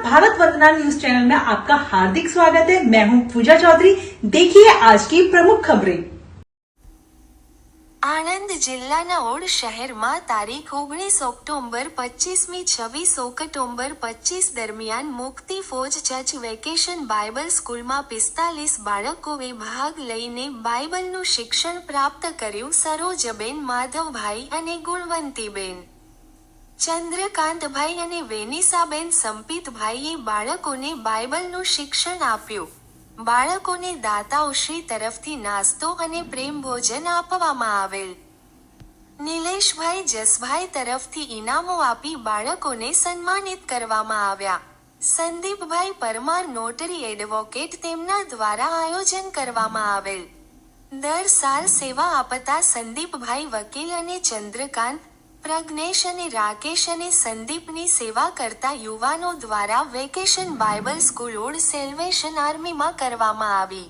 मजेदार news channel में आपका हार्दिक स्वागत है मैं हूं पूजा चौधरी देखिए आज की प्रमुख खबरें આણંદ જિલ્લાના ઓડ શહેરમાં તારીખ ઓગણીસ ઓક્ટોબર પચીસમી છવ્વીસ ઓક્ટોબર પચીસ દરમિયાન મુક્તિ ફોજ ચર્ચ વેકેશન બાઇબલ સ્કૂલમાં પિસ્તાલીસ બાળકોએ ભાગ લઈને બાઇબલનું શિક્ષણ પ્રાપ્ત કર્યું સરોજબેન માધવભાઈ અને ગુણવંતીબેન ચંદ્રકાંતભાઈ અને વેનિસાબેન સંપિતભાઈએ બાળકોને બાઇબલનું શિક્ષણ આપ્યું. બાળકોને દાતાઓશ્રી તરફથી નાસ્તો અને પ્રેમ ભોજન આપવામાં આવેલ. નિલેશભાઈ જસભાઈ તરફથી ઇનામો આપી બાળકોને સન્માનિત કરવામાં આવ્યા. સંદીપભાઈ પરમાર નોટરી એડવોકેટ તેમના દ્વારા આયોજન કરવામાં આવેલ. દર સાલ સેવા આપતા સંદીપભાઈ વકીલ અને ચંદ્રકાંત પ્રજ્ઞેશ અને રાકેશ અને સંદીપની સેવા કરતા યુવાનો દ્વારા vacation Bible school of salvation આર્મીમાં કરવામાં આવી.